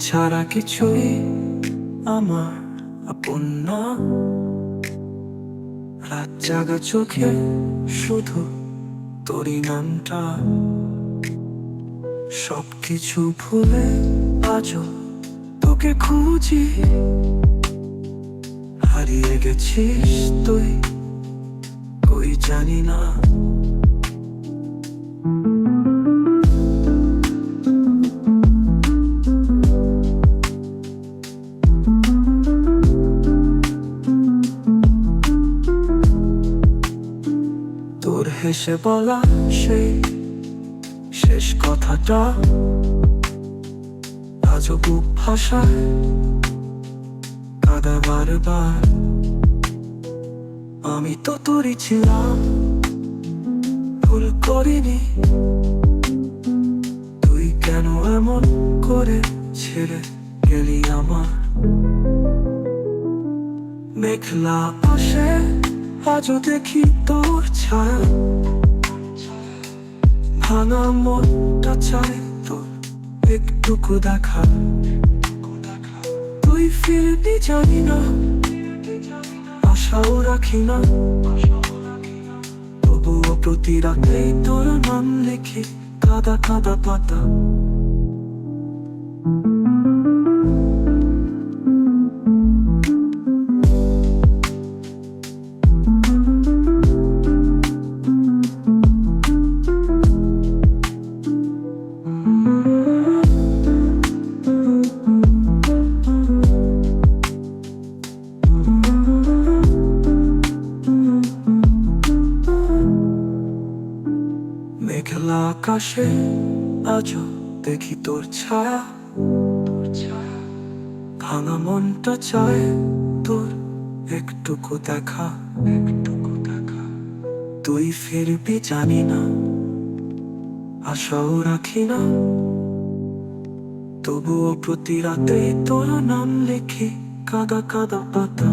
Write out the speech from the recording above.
ছাড়া কিছুই আমার আপন না। রাত জাগা চোখে শুধু তোরই নামটা। সবকিছু ভুলে আজও তোকে খুঁজি। হারিয়ে গেছিস তুই, কই জানি না। হেসে বলা সেই শেষ কথাটা আজও বুক ভাষায় কাদা বারবার। আমি তো তোরই ছিলাম, ভুল করিনি। তুই কেন এমন করে ছেড়ে গেলি আমার? মেঘলা পাশে আজও দেখি তোর ছায়া। ভাঙা মনটা চাই তোর, একটুকু দেখা। তুই ফিরবি জানি না, আশাও রাখি না। তবুও প্রতি রাতেই তোর নাম লিখি, কাদা কাদা পাতা। মেঘলা আকাশে আজও দেখি তোর ছায়া। তোর ছায়া ভাঙা মনটা চায় তোর একটুকু দেখা। একটুকু দেখা তুই ফিরবি জানি না, আশাও রাখি না। তবুও প্রতি রাতে তোর নাম লিখি কাদা কাদা পাতা।